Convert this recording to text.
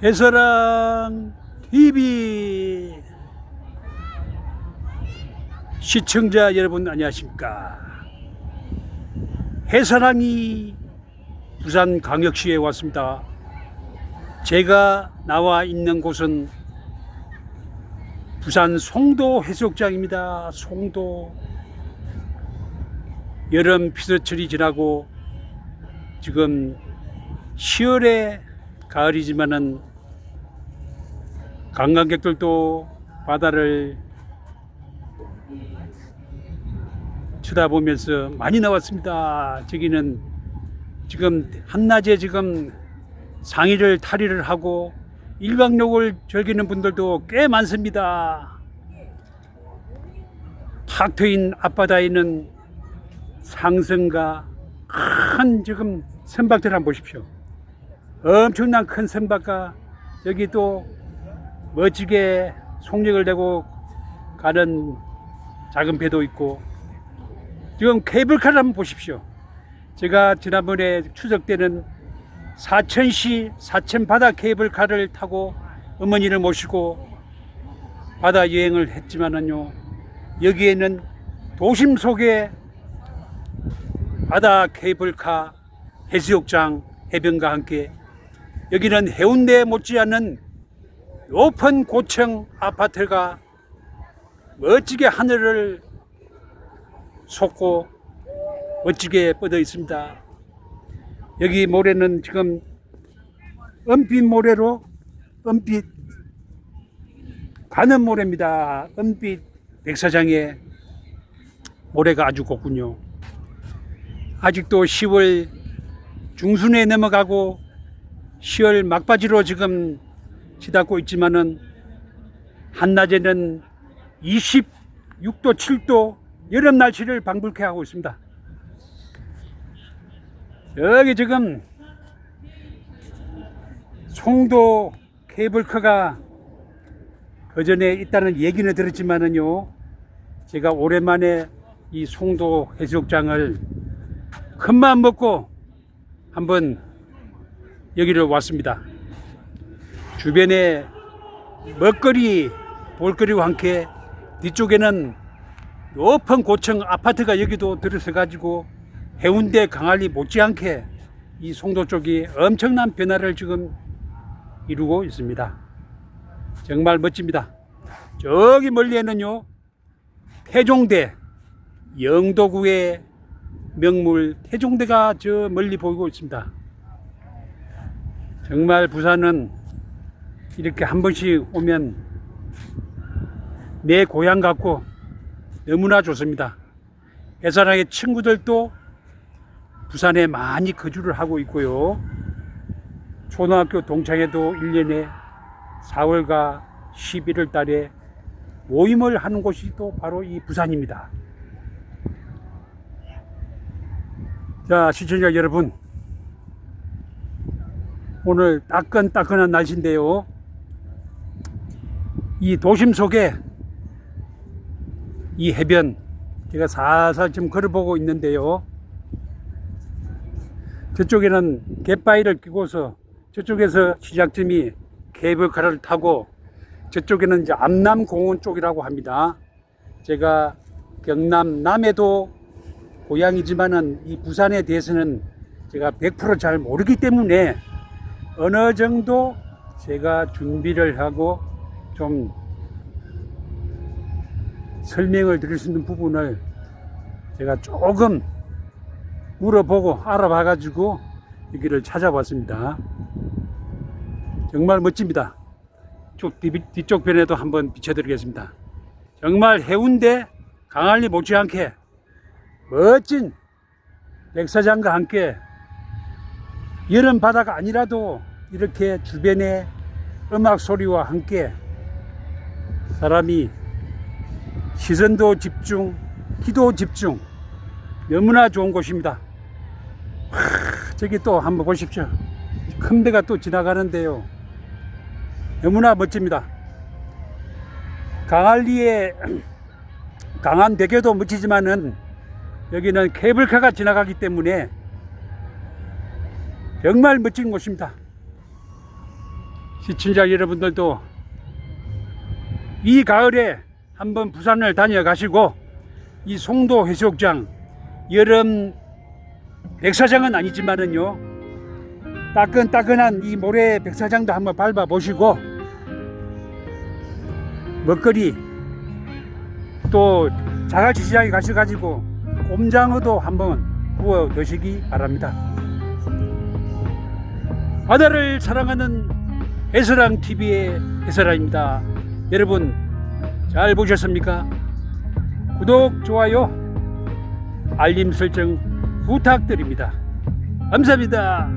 해서랑 TV. 시청자 여러분 안녕하십니까? 해사랑이 부산광역시에 왔습니다. 제가 나와 있는 곳은 부산 송도 해수욕장입니다. 송도. 여름 피서철이 지나고 지금 10월에 가을이지만은 관광객들도 바다를 쳐다보면서 많이 나왔습니다. 저기는 지금 한낮에 지금 상의를 탈의를 하고 일광욕을 즐기는 분들도 꽤 많습니다. 탁 트인 앞바다에는 상승과 큰 지금 선박들 한번 보십시오. 엄청난 큰 선박과 여기 또 멋지게 속력을 내고 가는 작은 배도 있고 지금 케이블카를 한번 보십시오. 제가 지난번에 추석 때는 사천시 사천 바다 케이블카를 타고 어머니를 모시고 바다 여행을 했지만은요 여기에는 도심 속에 바다 케이블카 해수욕장 해변과 함께 여기는 해운대 못지않은 높은 고층 아파트가 멋지게 하늘을 솟고 멋지게 뻗어 있습니다. 여기 모래는 지금 은빛 모래로 은빛 가는 모래입니다. 은빛 백사장에 모래가 아주 곱군요. 아직도 10월 중순에 넘어가고 10월 막바지로 지금 치닫고 있지만은 한낮에는 26도, 7도 여름 날씨를 방불케 하고 있습니다. 여기 지금 송도 케이블카가 그 전에 있다는 얘기는 들었지만은요, 제가 오랜만에 이 송도 해수욕장을 큰맘 먹고 한번 여기를 왔습니다. 주변에 먹거리, 볼거리와 함께 뒤쪽에는 높은 고층 아파트가 여기도 들어서 가지고 해운대 강안리 못지않게 이 송도 쪽이 엄청난 변화를 지금 이루고 있습니다. 정말 멋집니다. 저기 멀리에는요, 태종대, 영도구의 명물 태종대가 저 멀리 보이고 있습니다. 정말 부산은 이렇게 한 번씩 오면 내 고향 같고 너무나 좋습니다. 해사랑의 친구들도 부산에 많이 거주를 하고 있고요. 초등학교 동창회도 1년에 4월과 11월 달에 모임을 하는 곳이 또 바로 이 부산입니다. 자, 시청자 여러분. 오늘 따끈따끈한 날씨인데요. 이 도심 속에 이 해변 제가 살살 지금 걸어보고 있는데요. 저쪽에는 갯바위를 끼고서 저쪽에서 시작점이 케이블카를 타고 저쪽에는 이제 암남공원 쪽이라고 합니다. 제가 경남 남해도 고향이지만은 이 부산에 대해서는 제가 100%잘 모르기 때문에 어느 정도 제가 준비를 하고 좀 설명을 드릴 수 있는 부분을 제가 조금 물어보고 알아봐 가지고 여기를 찾아봤습니다. 정말 멋집니다. 뒤쪽 편에도 한번 비춰드리겠습니다. 정말 해운대 강안리 못지않게 멋진 백사장과 함께 여름 바다가 아니라도 이렇게 주변에 음악 소리와 함께 사람이 시선도 집중, 기도 집중 너무나 좋은 곳입니다. 하, 저기 또 한번 보십시오. 큰 배가 또 지나가는데요. 너무나 멋집니다. 강안리에 강한 대교도 멋지지만은 여기는 케이블카가 지나가기 때문에 정말 멋진 곳입니다. 시청자 여러분들도 이 가을에 한번 부산을 다녀가시고 이 송도 해수욕장 여름 백사장은 아니지만은요 따끈따끈한 이 모래 백사장도 한번 밟아 보시고 먹거리 또 자갈치 시장에 가셔가지고 꼼장어도 한번 구워 드시기 바랍니다. 바다를 사랑하는 해설왕 TV의 해설왕입니다. 여러분 잘 보셨습니까? 구독, 좋아요, 알림 설정 부탁드립니다. 감사합니다.